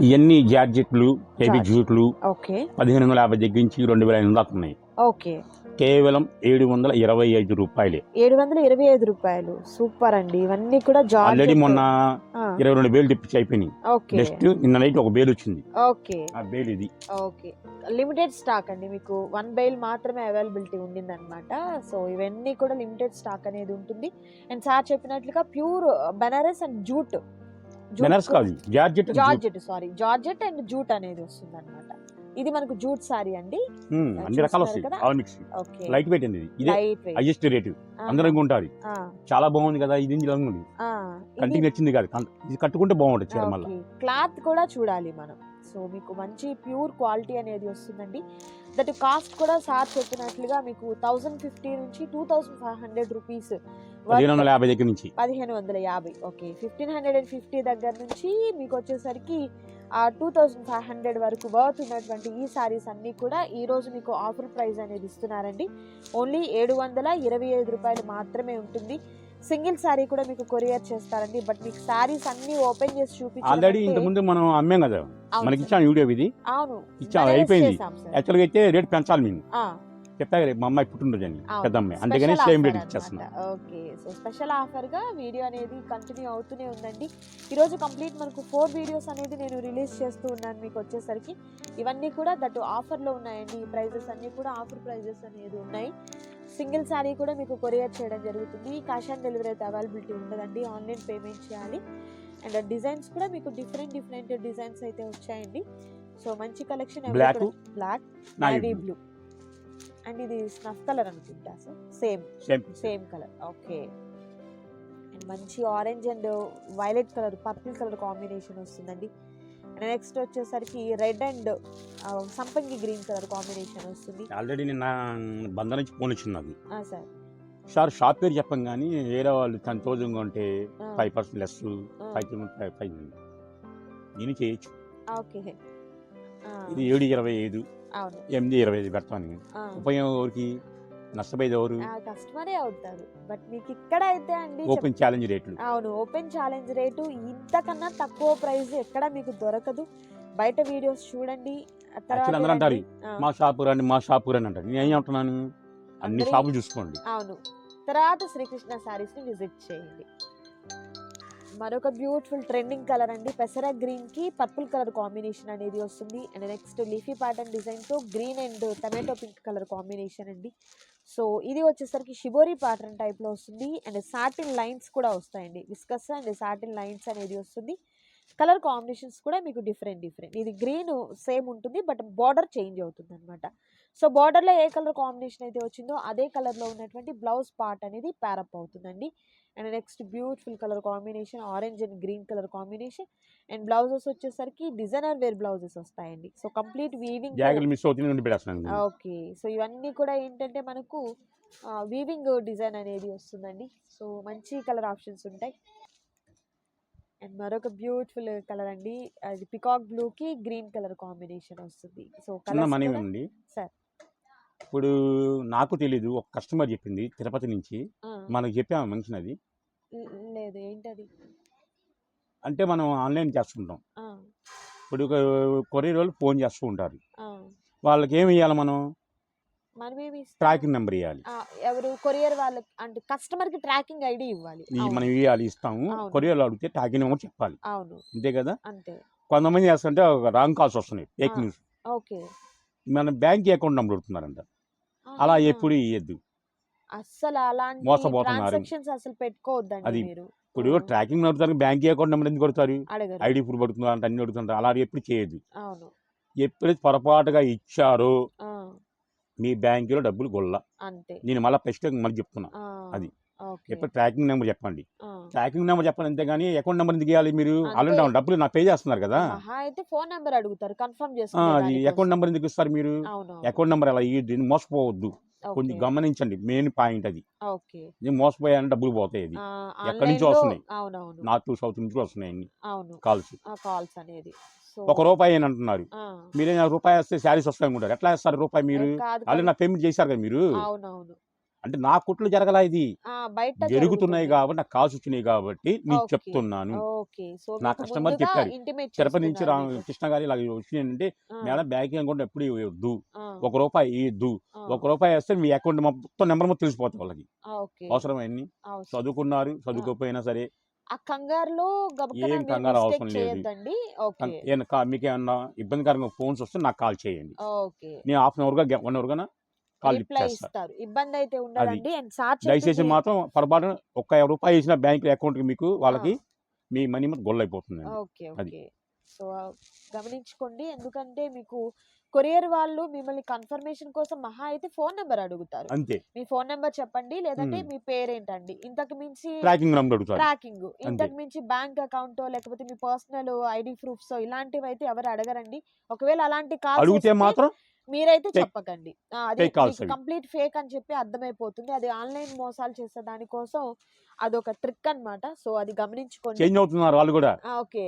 ఇవన్నీ జార్జెట్లు georgette. జూట్లు okay. పదిహేను వందల యాభై దగ్గర నుంచి రెండు వేల ఐదు దాకా ఉన్నాయి. ఓకే. కేవలం ఏడు వందల ఇరవై ఐదు రూపాయలే. ఏడు వందల ఇరవై ఐదు రూపాయలు. సూపర్ అండి. ఇవన్నీ కూడా ఆల్రెడీ మొన్న ఇరవై రెండు బేలు తెప్పించి అయిపోయినాయి. ఓకే. నెక్స్ట్ నిన్న నైట్ ఒక బేల్ వచ్చింది. ఓకే. ఆ బేల్ ఇది. ఓకే. లిమిటెడ్ స్టాక్ అండి మీకు. వన్ బైల్ మాత్రమే అవైలబిలిటీ ఉండింది అనమాట సో ఇవన్నీ కూడా లిమిటెడ్ స్టాక్ అనేది ఉంటుంది. అండ్ సార్ చెప్పినట్లుగా pure Banaras and jute Benares కాదు georgette. Georgette sorry georgette and jute అనేది వస్తుంది అనమాట ఇది మనకు జూట్ సారీ అండి. అన్ని రకాలు వస్తాయి? ఆల్ మిక్స్ లైట్ వెయిట్ అండి ఇది. హైయెస్ట్ రేటు అందరం ఆ, చాలా బాగుంది కదా ఇది ఇందులో ఉంది. కంటికి నచ్చింది కాదు. ఇది కట్టుకుంటే బాగుంటుంది చీర మళ్ళీ. క్లాత్ కూడా చూడాలి మనం. సో మీకు మంచి ప్యూర్ క్వాలిటీ అనేది వస్తుందండి. దట్ కాస్ట్ కూడా సార్ చెప్పినట్లుగా మీకు థౌజండ్ ఫిఫ్టీ నుంచి two thousand five hundred rupees పదిహేను వందల యాభై దగ్గర నుంచి. పదిహేను వందల యాభై. Okay. Fifteen hundred and fifty దగ్గర నుంచి మీకు వచ్చేసరికి టూ థౌజండ్ ఫైవ్ హండ్రెడ్ వరకు వర్త్ ఉన్నటువంటి ఈ సారీస్ అన్నీ కూడా ఈ రోజు మీకు ఆఫర్ ప్రైస్ అనేది ఇస్తున్నారండి. ఓన్లీ ఏడు వందల ఇరవై ఐదు రూపాయలు మాత్రమే ఉంటుంది. సింగిల్ సారీ కూడా మీకు కొరియర్ చేస్తారండి. బట్ మీకు సారీస్ అన్ని ఓపెన్ చేసి ఆల్రెడీ ఇంత ముందు మనం అమ్మాం కదా? మనకి సార్. ఇచ్చాం వీడియో ఇది. అవును. ఇచ్చాం, Balance అయిపోయింది. యాక్చువల్గా అయితే రేట్ పెంచాలి మేము. కదా, మా అమ్మాయి పుట్టినరోజు అవును. పెద్ద అమ్మాయి. అందుకని రేట్. ఇచ్చేస్తున్నా. ఓకే సో స్పెషల్ ఆఫర్గా వీడియో అనేది కంటిన్యూ అవుతూనే ఉందండి. ఈరోజు కంప్లీట్ మనకు ఫోర్ వీడియోస్ అనేది నేను రిలీజ్ చేస్తూ ఉన్నాను మీకు వచ్చేసరికి. ఇవన్నీ కూడా దట్ ఆఫర్లో ఉన్నాయండి. ఈ ప్రైజెస్ అన్నీ కూడా ఆఫర్ ప్రైజెస్ అనేది ఉన్నాయి. సింగిల్ శారీ కూడా మీకు కొరియర్ చేయడం జరుగుతుంది. క్యాష్ ఆన్ డెలివరీ అయితే అవైలబిలిటీ ఉండదండి. ఆన్లైన్ పేమెంట్ చేయాలి. అండ్ డిజైన్స్ కూడా మీకు డిఫరెంట్ డిఫరెంట్ డిజైన్స్ అయితే వచ్చాయండి. సో మంచి collection black navy blue and ఇది స్నఫ్ కలర్ అనుకుంటా sir. Same. Same same colour okay. And మంచి orange and violet colour purple colour combination వస్తుందండి. అండ్ నెక్స్ట్ వచ్చేసరికి రెడ్ అండ్ సంపంగి గ్రీన్ కలర్ కాంబినేషన్ వస్తుంది. ఆల్రెడీ నిన్న బంధ నుంచి ఫోన్ వచ్చింది నాకు. ఆ, సార్. సార్ షాప్ పేరు చెప్పం కానీ వేరే వాళ్ళు ten thousand ah, five percent less five five five నేను చేయొచ్చు. ఓకే. ఇది ఏడు ఇరవై ఐదు. ఎనిమిది ఇరవై ఐదు పెడతాను ఉపయోగం ఎవరికి? నష్టపోయేది ఎవరు? కస్టమరే అవుతారు. బట్ మీకు ఇక్కడ అయితే అండి ఓపెన్ ఛాలెంజ్ రేట్లు. అవును ఓపెన్ ఛాలెంజ్ రేటు ఇంతకన్నా తక్కువ ప్రైస్ ఎక్కడ మీకు దొరకదు. బయట వీడియోస్ చూడండి అందరూ అంటారు, మా షాపు రండి మా షాపు రండి అంటారు. నేను ఏమంటున్నాను అన్ని అందరి- షాపులు చూసుకోండి. అవును. తర్వాత శ్రీకృష్ణ శారీస్ని విజిట్ చేయండి. మరొక బ్యూటిఫుల్ ట్రెండింగ్ కలర్ అండి. పెసర గ్రీన్కి పర్పుల్ కలర్ కాంబినేషన్ అనేది వస్తుంది. అండ్ నెక్స్ట్ లీఫీ ప్యాటర్న్ డిజైన్తో green and tomato pink colour combination అండి. సో ఇది వచ్చేసరికి షిబోరీ ప్యాటర్న్ టైప్లో వస్తుంది. అండ్ సాటిన్ లైన్స్ కూడా వస్తాయండి. విస్కస్ అండ్ సాటిన్ లైన్స్ అనేది వస్తుంది. కలర్ కాంబినేషన్స్ కూడా మీకు డిఫరెంట్ డిఫరెంట్. ఇది గ్రీన్ సేమ్ ఉంటుంది బట్ బార్డర్ చేంజ్ అవుతుంది అనమాట సో బార్డర్లో ఏ కలర్ కాంబినేషన్ అయితే వచ్చిందో అదే కలర్లో ఉన్నటువంటి బ్లౌజ్ పార్ట్ అనేది ప్యారప్ అవుతుందండి. And next beautiful colour combination orange and green colour combination. And blouses వచ్చేసరికి డిజైనర్ వేర్ బ్లౌజెస్ వస్తాయండి. సో కంప్లీట్ వీవింగ్ మిస్ అవుతుంది ఓకే. సో ఇవన్నీ కూడా ఏంటంటే మనకు వీవింగ్ డిజైన్ అనేది వస్తుందండి. సో మంచి కలర్ ఆప్షన్స్ ఉంటాయి. అండ్ మరొక బ్యూటిఫుల్ కలర్ అండి అది పికాక్ బ్లూకి గ్రీన్ కలర్ కాంబినేషన్ వస్తుంది. So colour sir. ఇప్పుడు నాకు తెలీదు ఒక కస్టమర్ చెప్పింది తిరుపతి నుంచి. మనకు చెప్పాము మనిషిని అది. లేదు ఏంటది? అంటే మనం ఆన్లైన్ చేస్తుంటాం. ఇప్పుడు కొరియర్ వాళ్ళు ఫోన్ చేస్తూ ఉంటారు. వాళ్ళకి ఏమి ఇవ్వాలి మనం? ట్రాకింగ్ నెంబర్ ఇవ్వాలి ఎవరు? కొరియర్ వాళ్ళకి అంటే కస్టమర్కి ట్రాకింగ్ ఐడి ఇవ్వాలి. మనం ఇవ్వాలి ఇస్తాము. కొరియర్ అడిగితే ట్రాకింగ్ నెంబర్ చెప్పాలి. అవును. అంతే కదా? అంతే. కొంతమంది చేస్తుంటే రాంగ్ కాల్స్ వస్తున్నాయి. ఫేక్. న్యూస్. ఓకే. మన బ్యాంక్ అకౌంట్ నెంబర్ అడుగుతున్నారంట అలా ఎప్పుడు ఇవ్వద్దు అస్సలు అలాంటి మోసపోతున్నారు. అసలు పెట్టుకోవద్దండి అది మీరు. ఇప్పుడు. ట్రాకింగ్ అడుగుతారు బ్యాంక్ అకౌంట్ నెంబర్ ఎందుకు కొడతారు? ఐడి ప్రూఫ్ అడుగుతున్నారు అంటే అన్ని అడుగుతుంటారు. అలా ఎప్పుడు అవును. ఎప్పుడైతే పొరపాటుగా ఇచ్చారో మీ బ్యాంకులో డబ్బులు గొల్ల. అంతే. నేను మళ్ళీ ఫస్ట్ మళ్ళీ చెప్తున్నా. అది. ఎప్పుడు ట్రాకింగ్ నెంబర్ చెప్పండి. ట్రాకింగ్ నెంబర్ చెప్పండి అంతేగాని అకౌంట్ నెంబర్ ఎందుకు ఇవ్వాలి మీరు. అంతే. ఆల్రెడీ డబ్బులు నా పే చేస్తున్నారు కదా. అయితే ఫోన్ నెంబర్ అడుగుతారు. కన్ఫర్మ్ అది దానికోసం. అకౌంట్ నెంబర్ ఎందుకు ఇస్తారు మీరు? అకౌంట్ నెంబర్ అలా ఇది మోసపోవద్దు. కొంచెం గమనించండి. మెయిన్ పాయింట్ అది. నేను మోసపోయాను డబ్బులు పోతాయి అది. ఎక్కడి నుంచో వస్తున్నాయి. నార్త్ సౌత్ నుంచి వస్తున్నాయి అన్ని కాల్స్. కాల్స్ అనేది. ఒక రూపాయి అని అంటున్నారు. మీరే రూపాయి వస్తే శారీస్ వస్తాయి అనుకుంటారు. ఎట్లా వేస్తారు రూపాయి మీరు? ఆల్రెడీ కాదు. నా పేమెంట్ చేశారు కదా మీరు. అంటే నా కుట్లు జరగలా ఇది? బయట జరుగుతున్నాయి. కాబట్టి నాకు కాల్స్ వచ్చినాయి కాబట్టి నీకు. చెప్తున్నాను. నా కస్టమర్ చెప్పారు. ఇంటిమేట్ తిరుపతి నుంచి. కృష్ణ గారి ఇలా వచ్చినాయంటే మేడం బ్యాంకింగ్ అకౌంట్ ఎప్పుడు ఇవ్వద్దు? ఒక రూపాయి ఇవ్వద్దు ఒక రూపాయి వేస్తే మీ అకౌంట్ మొత్తం నెంబర్ మొత్తం తెలిసిపోతాయి వాళ్ళకి. ఆ, ఓకే. అవసరం అన్ని అవసరం. చదువుకున్నారు చదువుకోకపోయినా సరే. ఆ కంగారులో గబుక్కన ఏం కంగారు అవసరం లేదు. చేయొద్దండి. ఓకే. ఏమైనా కా- మీకు ఏమన్నా ఇబ్బందికరంగా ఫోన్స్ వస్తే నాకు కాల్ చేయండి. నేను హాఫ్ అన్ అవర్గా వన్ అవర్గా కాల్ లిఫ్ట్ ఇబ్బంది అయితే ఉండదండి. అండ్ సార్ దయచేసి మాత్రం పొరపాటు ఒక్క రూపాయి వేసిన బ్యాంక్ అకౌంట్కి మీకు వాళ్ళకి మీ మనీ గొల్ల అయిపోతుంది ఓకే. ఓకే. సో గమనించుకోండి. ఎందుకంటే మీకు కొరియర్ వాళ్ళు మిమ్మల్ని కన్ఫర్మేషన్ కోసం మహా అయితే ఫోన్ నెంబర్ అడుగుతారు. అంతే. మీ ఫోన్ నెంబర్ చెప్పండి లేదంటే. మీ పేరేంటండి. ఇంతకు మించి ట్రాకింగ్ నెంబర్ అడుగుతారు. ట్రాకింగ్. ఇంతకు మించి బ్యాంక్ అకౌంట్ లేకపోతే మీ పర్సనల్ ఐడి ప్రూఫ్స్ ఇలాంటివి అయితే ఎవరు అడగరండి. ఒకవేళ అలాంటి అడిగితే మాత్రం మీరైతే చెప్పకండి. అది. కంప్లీట్ ఫేక్ అని చెప్పి అర్థమైపోతుంది. అది ఆన్లైన్ మోసాలు చేసే దానికోసం అదొక ట్రిక్ అన్నమాట. సో అది గమనించుకోండి. చేంజ్ అవుతున్నారు వాళ్ళు కూడా. ఓకే.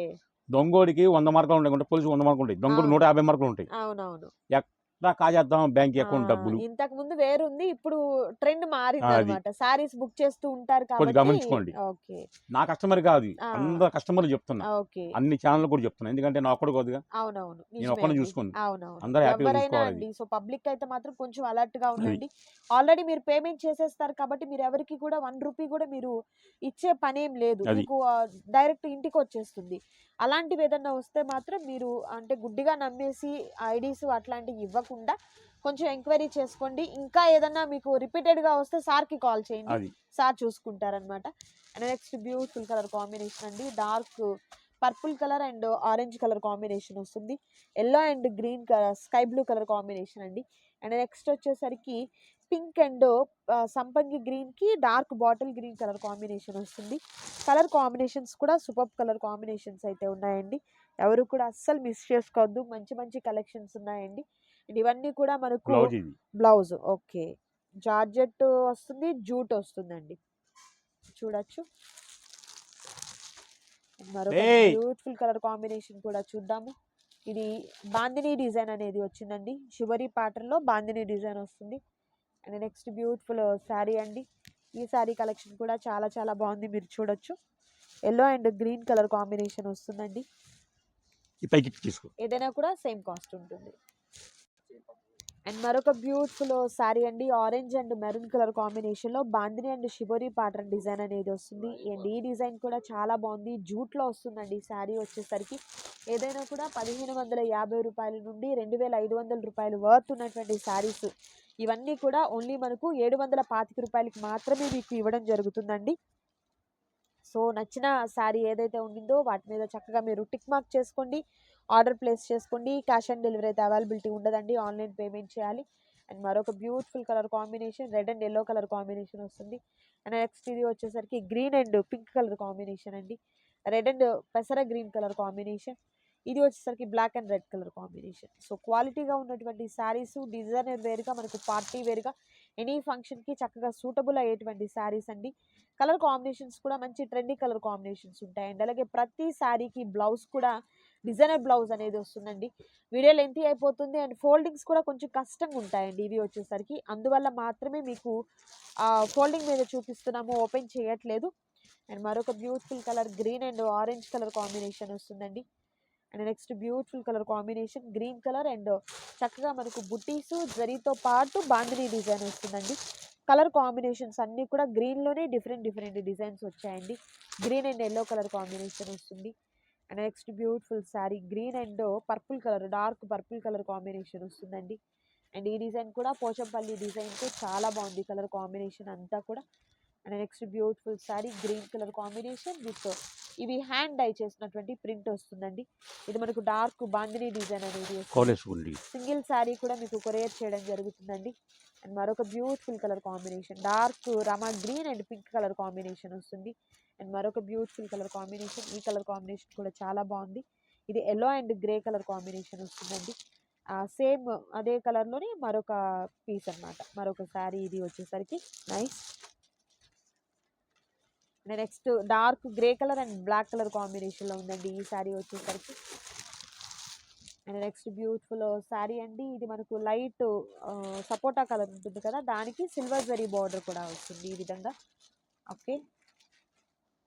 దొంగోడికి వంద మార్కులు ఉంటాయి పోలీసు వంద మార్కులు ఉంటాయి. అవును. నూట యాభై మార్కులు ఉంటాయి. అవునవును. కాజేద్దాం బ్యాంక్ అకౌంట్ డబ్బులు. ఇంతకు ముందు వేరుంది ఇప్పుడు ట్రెండ్ మారింది అది. అనమాట సారీస్ బుక్ చేస్తూ ఉంటారు కొంచెం కాబట్టి గమనించుకోండి. ఓకే. నా కస్టమర్ కాదు. అందరు కస్టమర్లు చెప్తున్నా. ఓకే. అన్ని ఛానల్ కూడా చెప్తున్నా. ఎందుకంటే నా ఒక్కడు కొద్దిగా అవునవును. నేను ఒక్కడిని. అవునవును. అందరూ హ్యాపీగా అండి. సో పబ్లిక్ అయితే మాత్రం కొంచెం అలర్ట్గా ఉండండి. ఆల్రెడీ మీరు పేమెంట్ చేసేస్తారు కాబట్టి మీరు ఎవరికి కూడా వన్ రూపీ కూడా మీరు ఇచ్చే పని లేదు. మీకు డైరెక్ట్ ఇంటికి వచ్చేస్తుంది అలాంటివి ఏదన్నా వస్తే మాత్రం మీరు అంటే గుడ్డిగా నమ్మేసి ఐడీస్ అట్లాంటివి ఇవ్వకుండా కొంచెం ఎంక్వైరీ చేసుకోండి. ఇంకా ఏదన్నా మీకు రిపీటెడ్గా వస్తే సార్కి కాల్ చేయండి. Sir చూసుకుంటారనమాట and next beautiful colour combination అండి. Dark purple colour and orange colour combination వస్తుంది. Yellow and green colour sky blue colour combination అండి. అండ్ నెక్స్ట్ వచ్చేసరికి పింక్ అండ్ సంపంగి గ్రీన్కి dark bottle green colour combination వస్తుంది. Colour combinations కూడా super colour combinations అయితే ఉన్నాయండి. ఎవరు కూడా అస్సలు మిస్ చేసుకోవద్దు. మంచి మంచి కలెక్షన్స్ ఉన్నాయండి. ఇవన్నీ కూడా మనకు బ్లౌజ్ ఓకే. జార్జెట్ వస్తుంది జూట్ వస్తుందండి. చూడొచ్చు. మరొక! బ్యూటిఫుల్ కలర్ కాంబినేషన్ కూడా చూద్దాము. ఇది బాందిని డిజైన్ అనేది వచ్చిందండి. షివరీ ప్యాటర్న్లో బాందిని డిజైన్ వస్తుంది. అండ్ నెక్స్ట్ బ్యూటిఫుల్ శారీ అండి. ఈ శారీ కలెక్షన్ కూడా చాలా చాలా బాగుంది. మీరు చూడొచ్చు. Yellow and green colour combination వస్తుందండి. ఏదైనా కూడా సేమ్ కాస్ట్ ఉంటుంది. అండ్ మరొక బ్యూటిఫుల్ శారీ అండి ఆరెంజ్ అండ్ మెరూన్ కలర్ కాంబినేషన్లో bandhani and shibori pattern design అనేది వస్తుంది. అండ్ ఈ డిజైన్ కూడా చాలా బాగుంది. జూట్లో వస్తుందండి శారీ వచ్చేసరికి. ఏదైనా కూడా పదిహేను వందల యాభై రూపాయల నుండి రెండు వేల ఐదు వందల రూపాయలు వర్త్ ఉన్నటువంటి శారీస్. ఇవన్నీ కూడా ఓన్లీ మనకు ఏడు వందల పాతిక రూపాయలకి మాత్రమే మీకు ఇవ్వడం జరుగుతుందండి. సో నచ్చిన శారీ ఏదైతే ఉండిందో వాటి మీద చక్కగా మీరు టిక్ మార్క్ చేసుకోండి. ఆర్డర్ ప్లేస్ చేసుకోండి. క్యాష్ ఆన్ డెలివరీ అయితే అవైలబిలిటీ ఉండదండి. ఆన్లైన్ పేమెంట్ చేయాలి. అండ్ మరొక beautiful colour combination red and yellow colour combination వస్తుంది. అండ్ నెక్స్ట్ ఇది వచ్చేసరికి green and pink colour combination అండి. రెడ్ అండ్ పెసర గ్రీన్ కలర్ కాంబినేషన్. ఇది వచ్చేసరికి black and red colour combination. So క్వాలిటీగా ఉన్నటువంటి శారీస్ డిజైనర్ వేర్గా మనకు పార్టీ వేర్గా ఎనీ ఫంక్షన్కి చక్కగా సూటబుల్ అయ్యేటువంటి శారీస్ అండి. కలర్ కాంబినేషన్స్ కూడా మంచి ట్రెండీ కలర్ కాంబినేషన్స్ ఉంటాయండి. అలాగే ప్రతి శారీకి బ్లౌజ్ కూడా డిజైనర్ బ్లౌజ్ అనేది వస్తుందండి. వీడియో లెంతీ అయిపోతుంది అండ్ ఫోల్డింగ్స్ కూడా కొంచెం కష్టంగా ఉంటాయండి ఇవి వచ్చేసరికి. అందువల్ల మాత్రమే మీకు ఫోల్డింగ్ మీద చూపిస్తున్నాము ఓపెన్ చేయట్లేదు. అండ్ మరొక beautiful colour green and orange colour combination వస్తుందండి. And next beautiful colour combination green colour and చక్కగా మనకు బుట్టీస్ జరీతో పాటు బాందిని డిజైన్ వస్తుందండి. కలర్ కాంబినేషన్స్ అన్నీ కూడా గ్రీన్లోనే డిఫరెంట్ డిఫరెంట్ డిజైన్స్ వచ్చాయండి. Green and yellow colour combination వస్తుంది. Next beautiful sari green and purple colour dark purple colour combination వస్తుందండి. అండ్ ఈ డిజైన్ కూడా పోచంపల్లి డిజైన్తో చాలా బాగుంది కలర్ కాంబినేషన్ అంతా కూడా. And next beautiful sari green colour combination with ఇవి హ్యాండ్ డై చేసినటువంటి ప్రింట్ వస్తుందండి. ఇది మనకు డార్క్ బాందిని డిజైన్ అనేది సింగిల్ శారీ కూడా మీకు కొరియర్ చేయడం జరుగుతుందండి. అండ్ మరొక beautiful colour combination dark Rama green and pink colour combination వస్తుంది. అండ్ మరొక బ్యూటిఫుల్ కలర్ కాంబినేషన్. ఈ కలర్ కాంబినేషన్ కూడా చాలా బాగుంది. ఇది yellow and grey colour combination వస్తుందండి. సేమ్ అదే కలర్లోని మరొక పీస్ అన్నమాట. మరొక శారీ ఇది వచ్చేసరికి. Nice next dark grey colour and black colour కాంబినేషన్లో ఉందండి ఈ శారీ వచ్చేసరికి. అండ్ నెక్స్ట్ బ్యూటిఫుల్ శారీ అండి. ఇది మనకు లైట్ సపోటా కలర్ ఉంటుంది కదా దానికి సిల్వర్ జరీ బార్డర్ కూడా వస్తుంది ఈ విధంగా. Okay.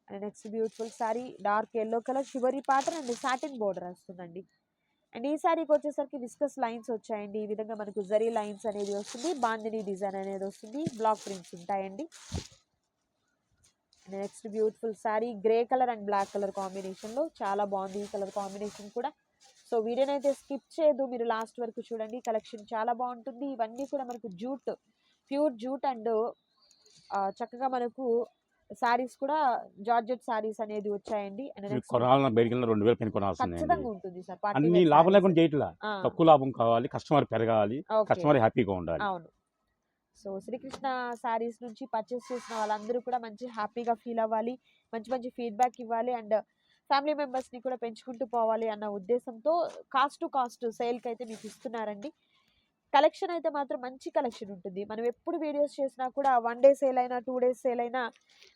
And next beautiful sari dark yellow colour shibori pattern and satin border వస్తుందండి. అండ్ ఈ శారీకి వచ్చేసరికి విస్కస్ లైన్స్ వచ్చాయండి. ఈ విధంగా మనకు జరీ లైన్స్ అనేది వస్తుంది బాందిని డిజైన్ అనేది వస్తుంది బ్లాక్ ప్రింట్స్ ఉంటాయండి. And next beautiful sari grey colour and black colour కాంబినేషన్లో చాలా బాగుంది ఈ కలర్ కాంబినేషన్ కూడా. సో వీడియోని అయితే స్కిప్ చేయదు మీరు లాస్ట్ వరకు చూడండి. కలెక్షన్ చాలా బాగుంటుంది. ఇవన్నీ కూడా మనకు జూట్ ప్యూర్ జూట్ అండ్ చక్కగా మనకు శారీస్ కూడా జార్జెట్ శారీస్ అనేది వచ్చాయండి. కొనాలన్న బయటికి రెండు వేల పైన కొనాల్సిందే ఉంటుంది సార్. అన్ని లాభం. లేకుండా చేయట్లా. తక్కువ లాభం కావాలి కస్టమర్ పెరగాలి. కస్టమర్ హ్యాపీగా ఉండాలి. అవును. సో శ్రీకృష్ణ శారీస్ నుంచి పర్చేస్ చేసిన వాళ్ళందరూ కూడా మంచి హ్యాపీగా ఫీల్ అవ్వాలి మంచి మంచి ఫీడ్బ్యాక్ ఇవ్వాలి అండ్ ఫ్యామిలీ మెంబర్స్ని కూడా పెంచుకుంటూ పోవాలి అన్న ఉద్దేశంతో కాస్ట్ టు కాస్ట్ సేల్కి అయితే మీకు ఇస్తున్నారండి. కలెక్షన్ అయితే మాత్రం మంచి కలెక్షన్ ఉంటుంది. మనం ఎప్పుడు వీడియోస్ చేసినా కూడా వన్ డే సేల్ అయినా టూ డేస్ సేల్ అయినా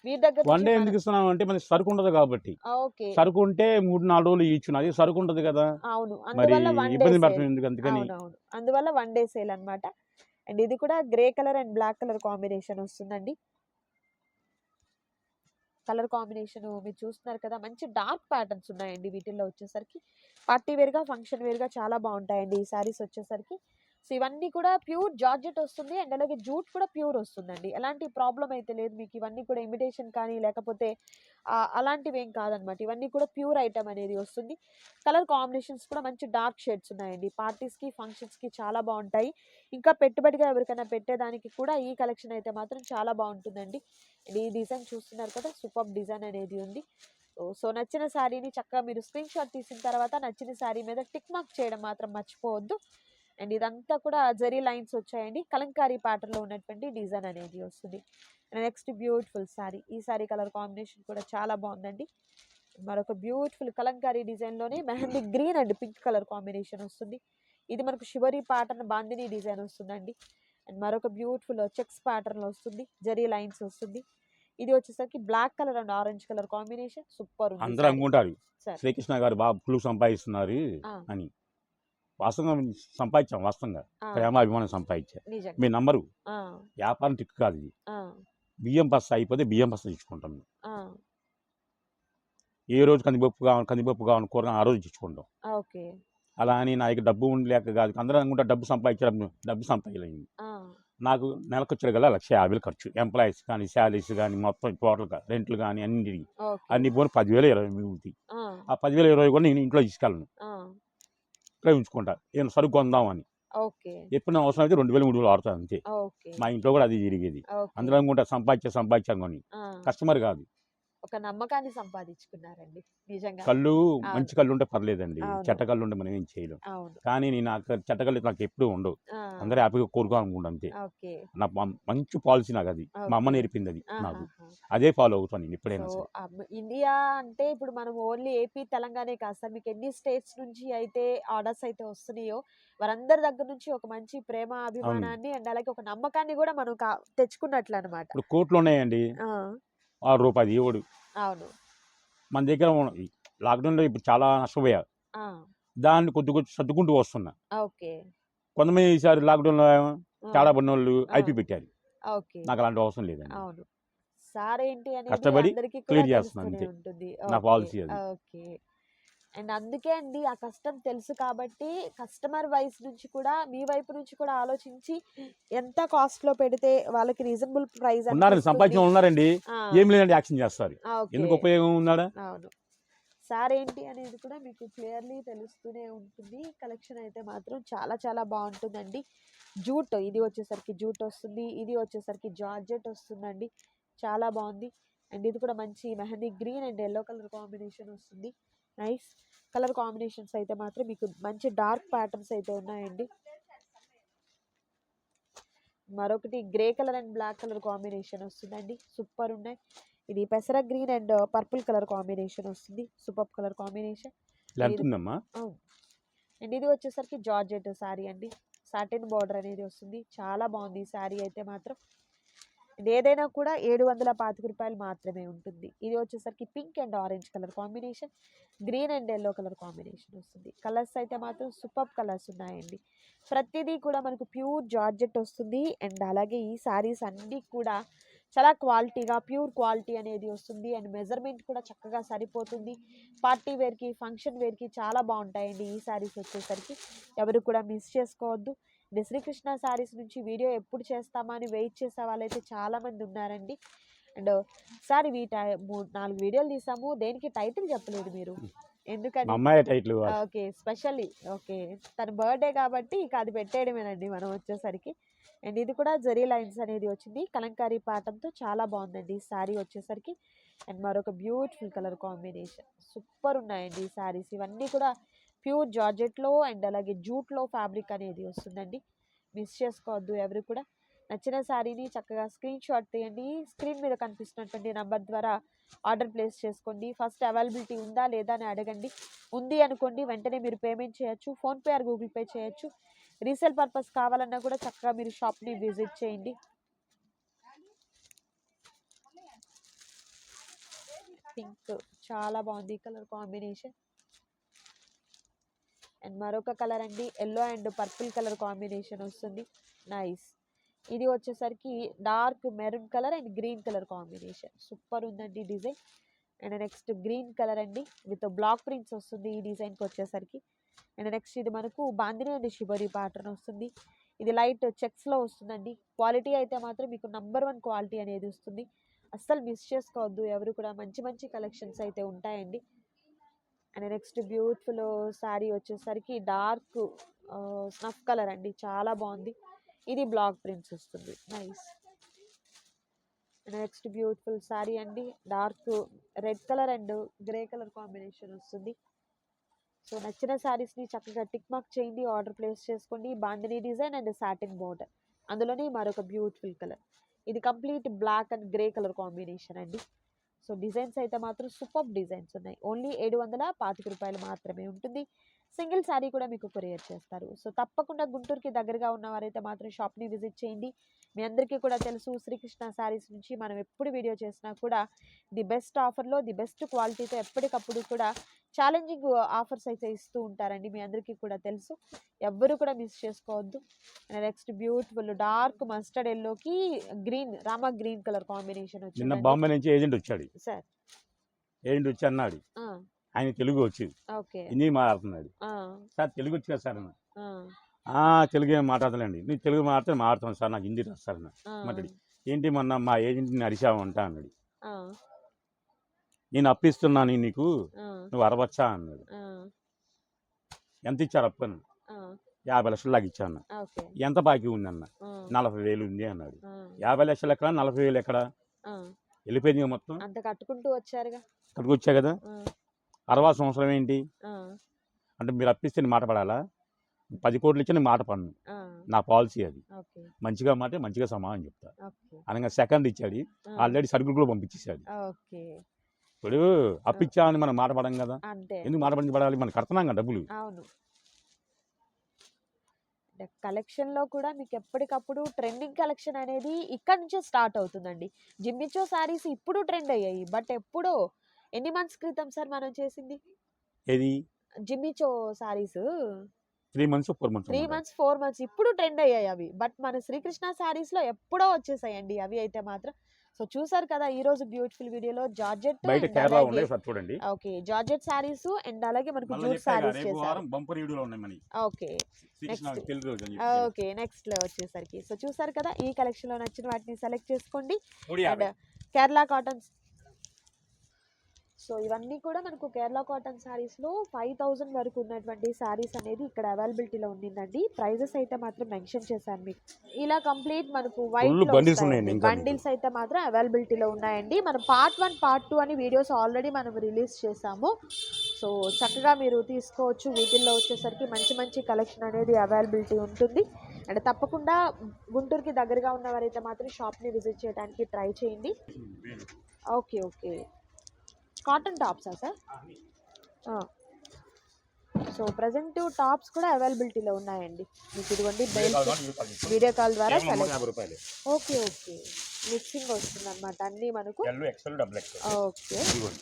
మీ దగ్గర వన్ డే ఎందుకు ఇస్తున్నాం అంటే మనకి సరుకు ఉండదు కాబట్టి. ఓకే. సరుకు ఉంటే మూడు నాలుగు రోజులు ఇచ్చిన అది సరుకు ఉండదు కదా. అవును. అందువల్ల వన్ డే ఇబ్బంది పడుతుంది ఎందుకు అందుకని? అందువల్ల వన్ డే సేల్ అన్నమాట. అండ్ ఇది కూడా grey colour and black colour combination వస్తుందండి. కలర్ కాంబినేషన్ మీరు చూస్తున్నారు కదా. మంచి డార్క్ ప్యాటర్న్స్ ఉన్నాయండి వీటిల్లో వచ్చేసరికి. పార్టీ వేర్గా ఫంక్షన్ వేర్గా చాలా బాగుంటాయండి ఈ శారీస్ వచ్చేసరికి. సో ఇవన్నీ కూడా ప్యూర్ జార్జెట్ వస్తుంది. అండ్ అలాగే జూట్ కూడా ప్యూర్ వస్తుందండి. ఎలాంటి ప్రాబ్లం అయితే లేదు. మీకు ఇవన్నీ కూడా ఇమిటేషన్ కానీ లేకపోతే అలాంటివి ఏం కాదనమాట. ఇవన్నీ కూడా ప్యూర్ ఐటమ్ అనేది వస్తుంది. కలర్ కాంబినేషన్స్ కూడా మంచి డార్క్ షేడ్స్ ఉన్నాయండి. పార్టీస్కి ఫంక్షన్స్కి చాలా బాగుంటాయి. ఇంకా పెట్టుబడిగా ఎవరికైనా పెట్టేదానికి కూడా ఈ కలెక్షన్ అయితే మాత్రం చాలా బాగుంటుందండి. అండ్ ఈ డిజైన్ చూస్తున్నారు కదా సూపర్ డిజైన్ అనేది ఉంది. సో నచ్చిన శారీని చక్కగా మీరు స్క్రీన్ షాట్ తీసిన తర్వాత నచ్చిన శారీ మీద టిక్ మార్క్ చేయడం మాత్రం మర్చిపోవద్దు. అండ్ ఇదంతా కూడా జరీ లైన్స్ వచ్చాయండి. కలంకారీ ప్యాటర్న్లో ఉన్నటువంటి డిజైన్ అనేది వస్తుంది. Next beautiful sari. ఈ శారీ కలర్ కాంబినేషన్ కూడా చాలా బాగుందండి. మరొక beautiful Kalamkari డిజైన్లోనే mehndi green and pink colour combination వస్తుంది. ఇది మనకు షివరీ ప్యాటర్న్ బాందిని డిజైన్ వస్తుందండి. అండ్ మరొక బ్యూటిఫుల్ చెక్స్ ప్యాటర్న్లో వస్తుంది. జరీ లైన్స్ వస్తుంది. ఇది వచ్చేసరికి black colour and orange colour combination. Super అందరూ అనుకుంటారు. శ్రీకృష్ణ గారు బాగా పులు సంపాదిస్తున్నారు. అని. వాస్తవంగా సంపాదించాం వాస్తవంగా. ప్రేమ అభిమానం సంపాదించా. మీ నంబరు వ్యాపారం టిక్ కాదు ఇది. బియ్యం బస్త అయిపోతే బియ్యం బస్త ఇచ్చుకుంటాం ఏ రోజు కందిపప్పు కావాలి కందిపప్పు కావాలి కూర ఆ రోజు ఇచ్చుకుంటాం అలా అని నా దగ్గర డబ్బు ఉండి లేక కాదు. అందరూ అనుకుంటా డబ్బు సంపాదించడం డబ్బు సంపాదించలేదు నాకు నెలకు వచ్చే గల లక్ష యాభై ఖర్చు. ఎంప్లాయీస్ కానీ శాలరీస్ కానీ మొత్తం టోటల్గా రెంట్లు కానీ అన్ని అన్ని పోని పదివేలు ఇరవై మిగులుతాయి. ఆ, ఆ పదివేలు ఇరవై కూడా నేను ఇంట్లో తీసుకెళ్ళను. ఉంచుకుంటా. నేను సరుకు కొందామని ఎప్పుడు అవసరం అయితే రెండు వేలు మూడు వేలు ఆడుతాను అంతే. మా ఇంట్లో కూడా అది జరిగేది. అందులో అనుకుంటా సంపాదించా సంపాదించాను కొని కస్టమర్ కాదు. ఒక నమ్మకాన్ని సంపాదించుకున్నారండి నిజంగా. కళ్ళు. మంచి కళ్ళు ఉంటే పర్లేదండి అవును. చెట్ట కళ్ళు ఉంటే మనం ఏం చేయలేం. కానీ నేను నాకు చెట్ట కళ్ళు నాకు ఎప్పుడూ ఉండవు. అందరూ హ్యాపీగా కోరుకోవాలనుకుంటా అంతే. నా మంచి పాలసీ నాకు అది. మా అమ్మ. నేర్పింది అది నాకు. అదే ఫాలో అవుతాను నేను ఎప్పుడైనా ఇండియా అంటే ఇప్పుడు మనం ఓన్లీ ఏపీ తెలంగాణే కాదు సార్ మీకు ఎన్ని స్టేట్స్ నుంచి అయితే ఆర్డర్స్ అయితే వస్తున్నాయో వారందరి దగ్గర నుంచి ఒక మంచి ప్రేమ అభిమానాన్ని అండ్ అలాగే ఒక నమ్మకాన్ని కూడా మనం తెచ్చుకున్నట్లు అనమాట ఇప్పుడు కోట్లు ఉన్నాయండి ఆరు రూపాయలు అవును. మన దగ్గర లాక్డౌన్లో ఇప్పుడు చాలా నష్టపోయా ఆ, దాన్ని కొద్ది కొద్ది సర్దుకుంటూ వస్తున్నా. కొంతమంది ఈసారి లాక్డౌన్లో చాలా పడిన వాళ్ళు. ఐపీ పెట్టారు. నాకు అలాంటి అవసరం లేదండి. కష్టపడి అందరికీ clear కూడా చేస్తున్నా తెలుస్తూనే అంతే. నా policy అది. అండ్ అందుకే అండి ఆ కష్టం తెలుసు కాబట్టి కస్టమర్ వైస్ నుంచి కూడా మీ వైపు నుంచి కూడా ఆలోచించి ఎంత కాస్ట్లో పెడితే వాళ్ళకి రీజనబుల్ ప్రైస్ ఉన్నారండి సంపాదించిన ఉన్నారండి. ఏం లేదండి యాక్షన్ చేస్తారు. ఎందుకు ఉపయోగం ఉన్నాడా? అవును. సార్ ఏంటి అనేది కూడా మీకు క్లియర్లీ తెలుస్తూనే ఉంటుంది. కలెక్షన్ అయితే మాత్రం చాలా చాలా బాగుంటుందండి. జూట్ ఇది వచ్చేసరికి జూట్ వస్తుంది ఇది వచ్చేసరికి జార్జెట్ వస్తుందండి. చాలా బాగుంది. అండ్ ఇది కూడా మంచి mehndi green and yellow colour combination వస్తుంది. నైస్ కలర్ కాంబినేషన్స్ అయితే మాత్రం మీకు మంచి డార్క్ ప్యాటర్న్స్ అయితే ఉన్నాయండి. మరొకటి grey colour and black colour combination వస్తుందండి. సూపర్ ఉన్నాయి. ఇది పెసర green and purple colour combination వస్తుంది. Super colour combination. అండ్ ఇది వచ్చేసరికి జార్జెట్ శారీ అండి. సాటిన్ బార్డర్ అనేది వస్తుంది. చాలా బాగుంది ఈ శారీ అయితే మాత్రం. ఇది ఏదైనా కూడా ఏడు వందల పాతిక రూపాయలు మాత్రమే ఉంటుంది. ఇది వచ్చేసరికి pink and orange colour combination. Green and yellow colour combination వస్తుంది. కలర్స్ అయితే మాత్రం సూపర్ కలర్స్ ఉన్నాయండి. ప్రతిదీ కూడా మనకు ప్యూర్ జార్జెట్ వస్తుంది. అండ్ అలాగే ఈ శారీస్ అన్నీ కూడా చాలా క్వాలిటీగా ప్యూర్ క్వాలిటీ అనేది వస్తుంది. అండ్ మెజర్మెంట్ కూడా చక్కగా సరిపోతుంది. పార్టీ వేర్కి ఫంక్షన్ వేర్కి చాలా బాగుంటాయండి ఈ శారీస్ వచ్చేసరికి. ఎవరు కూడా మిస్ చేసుకోవద్దు. శ్రీకృష్ణ శారీస్ నుంచి వీడియో ఎప్పుడు చేస్తామా అని వెయిట్ చేసే వాళ్ళైతే చాలామంది ఉన్నారండి. అండ్ సార్ వీట మూడు నాలుగు వీడియోలు తీసాము. దేనికి టైటిల్ చెప్పలేదు మీరు. Title okay specially. ఓకే తన బర్త్డే కాబట్టి ఇక అది పెట్టేయడమేనండి మనం వచ్చేసరికి. అండ్ ఇది కూడా జరీ లైన్స్ అనేది వచ్చింది. కలంకారీ పాటంతో చాలా బాగుందండి ఈ శారీ వచ్చేసరికి. అండ్ మరొక బ్యూటిఫుల్ కలర్ కాంబినేషన్. సూపర్ ఉన్నాయండి ఈ శారీస్ ఇవన్నీ కూడా ప్యూర్ జార్జెట్లో అండ్ అలాగే జూట్లో ఫ్యాబ్రిక్ అనేది వస్తుందండి. మిస్ చేసుకోవద్దు ఎవరు కూడా. నచ్చిన శారీని చక్కగా స్క్రీన్ షాట్ తీయండి. స్క్రీన్ మీద కనిపిస్తున్నటువంటి నంబర్ ద్వారా ఆర్డర్ ప్లేస్ చేసుకోండి. ఫస్ట్ అవైలబిలిటీ ఉందా లేదా అని అడగండి. ఉంది అనుకోండి వెంటనే మీరు పేమెంట్ చేయొచ్చు. ఫోన్పే ఆర్ గూగుల్ పే చేయొచ్చు. రీసేల్ పర్పస్ కావాలన్నా కూడా చక్కగా మీరు షాప్ని విజిట్ చేయండి. పింక్. చాలా బాగుంది కలర్ కాంబినేషన్. అండ్ మరొక కలర్ అండి yellow and purple colour combination వస్తుంది. నైస్ ఇది వచ్చేసరికి dark maroon colour and green colour combination super ఉందండి design and next green colour అండి విత్ బ్లాక్ ప్రింట్స్ వస్తుంది ఈ డిజైన్కి వచ్చేసరికి. అండ్ నెక్స్ట్ ఇది మనకు బాందిని అండ్ షిబరి ప్యాటర్న్ వస్తుంది. ఇది లైట్ చెక్స్లో వస్తుందండి. క్వాలిటీ అయితే మాత్రం మీకు నంబర్ వన్ క్వాలిటీ అనేది వస్తుంది. అస్సలు మిస్ చేసుకోవద్దు ఎవరు కూడా మంచి మంచి కలెక్షన్స్ అయితే ఉంటాయండి. అండ్ నెక్స్ట్ బ్యూటిఫుల్ శారీ వచ్చేసరికి డార్క్ స్నఫ్ కలర్ అండి. చాలా బాగుంది. ఇది బ్లాక్ ప్రింట్స్ వస్తుంది. Nice. And next beautiful sari అండి. Dark red colour and grey colour combination వస్తుంది. సో నచ్చిన శారీస్ని చక్కగా టిక్ మార్క్ చేయండి. ఆర్డర్ ప్లేస్ చేసుకోండి. Bandhani design and satin border. అందులోనే మరొక బ్యూటిఫుల్ కలర్. ఇది complete black and grey colour combination అండి. సో డిజైన్స్ అయితే మాత్రం సూపర్ డిజైన్స్ ఉన్నాయి. ఓన్లీ ఏడు వందల పాతిక రూపాయలు మాత్రమే ఉంటుంది. సింగిల్ శారీ కూడా మీకు కొరియర్ చేస్తారు. సో తప్పకుండా గుంటూరుకి దగ్గరగా ఉన్నవారైతే మాత్రం షాప్ని విజిట్ చేయండి. మీ అందరికీ కూడా తెలుసు శ్రీకృష్ణ శారీస్ నుంచి మనం ఎప్పుడు వీడియో చేసినా కూడా ది బెస్ట్ ఆఫర్లో ది బెస్ట్ క్వాలిటీతో ఎప్పటికప్పుడు కూడా ఛాలెంజింగ్ ఆఫర్స్ అయితే ఇస్తూ ఉంటారండి. మీ అందరికీ కూడా తెలుసు. ఎవ్వరు కూడా మిస్ చేసుకోవద్దు. నెక్స్ట్ బ్యూటిఫుల్ డార్క్ మస్టర్డ్ ఎల్లోకి గ్రీన్ రామా గ్రీన్ కలర్ కాంబినేషన్ వచ్చింది బాంబే నుంచి ఏజెంట్ వచ్చాడు. సార్. ఏజెంట్ వచ్చి అన్నాడు. ఆయన తెలుగు వచ్చి ఓకే. హిందీ మాట్లాడుతున్నాడు. సార్ తెలుగు వచ్చి కదా సార్ అన్నా. "ఆ, తెలుగు ఏం మాట్లాడలేండి నేను తెలుగు మాట్లాడితే మాట్లాడతాను సార్ నాకు హిందీ రాదు సార్ అన్న మాట్లాడి. ఏంటి మొన్న మా ఏజెంట్ని అరిచావంట అన్నాడు. నేను అప్పిస్తున్నాను నీకు నువ్వు అరవచ్చా అన్నాడు. ఎంత ఇచ్చారు అప్పు అన్న యాభై లక్షలు లాగా ఇచ్చాను ఎంత బాకీ ఉంది అన్న? నలభై వేలు ఉంది అన్నాడు. యాభై లక్షలు ఎక్కడ? నలభై వేలు ఎక్కడ? వెళ్ళిపోయింది మొత్తం. అంత కట్టుకుంటూ వచ్చారుగా. వచ్చా కదా? అరవై సంవత్సరం ఏంటి? అంటే మీరు అప్పిస్తే నేను మాట పడాలా? పది కోట్లు ఇచ్చి నేను మాట పడను ఆ, నా పాలసీ అది. మంచిగా మాట మంచిగా సమానం చెప్తా. అనగా సెకండ్ ఇచ్చాడు. ఆల్రెడీ సరుకులు కూడా పంపించేశాడు. ఓకే. ఇప్పుడు అప్పిచ్చా అని మనం మాట పడం కదా? ఎందుకు మాట పడి పడాలి? మనం కడుతున్నాం కదా డబ్బులు. కలెక్షన్లో కూడా మీకు ఎప్పటికప్పుడు ట్రెండింగ్ కలెక్షన్ అనేది ఇక్కడ నుంచే స్టార్ట్ అవుతుందండి. జిమ్మిచో సారీస్ ఇప్పుడు ట్రెండ్ అయ్యాయి. బట్ ఎప్పుడో ఎన్ని మంత్స్ క్రితం సార్ మనం చేసింది? ఏది? జిమ్మిచో saris three months four months three months four months ఇప్పుడు ట్రెండ్ అయ్యాయి అవి. బట్ మన శ్రీకృష్ణ సారీస్లో ఎప్పుడో వచ్చేసాయండి అవి అయితే మాత్రం. సో చూసారు కదా ఈ రోజు బ్యూటిఫుల్ వీడియోలో జార్జెట్ బయట కేరళ ఉన్నాయి సార్ చూడండి. ఓకే జార్జెట్ సారీస్ అండ్ అలాగే మనకు జూట్ సారీస్ చేశారు. బంపర్ వీడియోలో ఉన్నాయి మనకి ఓకే. ఓకే నెక్స్ట్లో వచ్చేసరికి. సో చూసారు కదా ఈ కలెక్షన్లో నచ్చిన వాటిని సెలెక్ట్ చేసుకోండి. అండ్. కేరళ కాటన్స్ సో ఇవన్నీ కూడా మనకు కేరళ కాటన్ శారీస్లో ఫైవ్ థౌజండ్ వరకు ఉన్నటువంటి శారీస్ అనేది ఇక్కడ అవైలబిలిటీలో ఉండిందండి. ప్రైజెస్ అయితే మాత్రం మెన్షన్ చేశాను మీకు. ఇలా కంప్లీట్ మనకు వైట్. బండిల్స్ అయితే మాత్రం అవైలబిలిటీలో ఉన్నాయండి. మనం పార్ట్ వన్ పార్ట్ టూ అని వీడియోస్ ఆల్రెడీ మనం రిలీజ్ చేసాము సో చక్కగా మీరు తీసుకోవచ్చు. వీటిల్లో వచ్చేసరికి మంచి మంచి కలెక్షన్ అనేది అవైలబిలిటీ ఉంటుంది. అండ్ తప్పకుండా గుంటూరుకి దగ్గరగా ఉన్నవారైతే మాత్రం షాప్ని విజిట్ చేయడానికి ట్రై చేయండి. ఓకే ఓకే కాటన్ టాప్సా సార్? సో ప్రజెంట్ టాప్స్ కూడా అవైలబిలిటీలో ఉన్నాయండి. మీకు ఇదిగోండి వీడియో కాల్ ద్వారా ఓకే ఓకే. మిక్సింగ్ వస్తుంది అనమాట అన్నీ మనకు. ఓకే. ఇదిగోండి.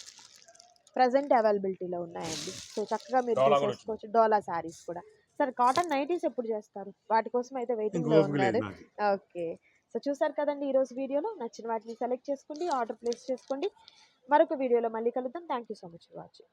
ప్రజెంట్ అవైలబిలిటీలో ఉన్నాయండి. సో చక్కగా మీరు తీసేసుకోవచ్చు. డోలా శారీస్ కూడా. సార్ కాటన్ నైటీస్ ఎప్పుడు చేస్తారు? వాటి కోసం అయితే వెయిటింగ్లో ఇంకోపు లేదు ఉన్నారు ఓకే. సో చూసారు కదండి ఈరోజు వీడియోలో. నచ్చిన వాటిని సెలెక్ట్ చేసుకోండి ఆర్డర్ ప్లేస్ చేసుకోండి. మరొక వీడియోలో మళ్ళీ కలుద్దాం. Thank you so much for watching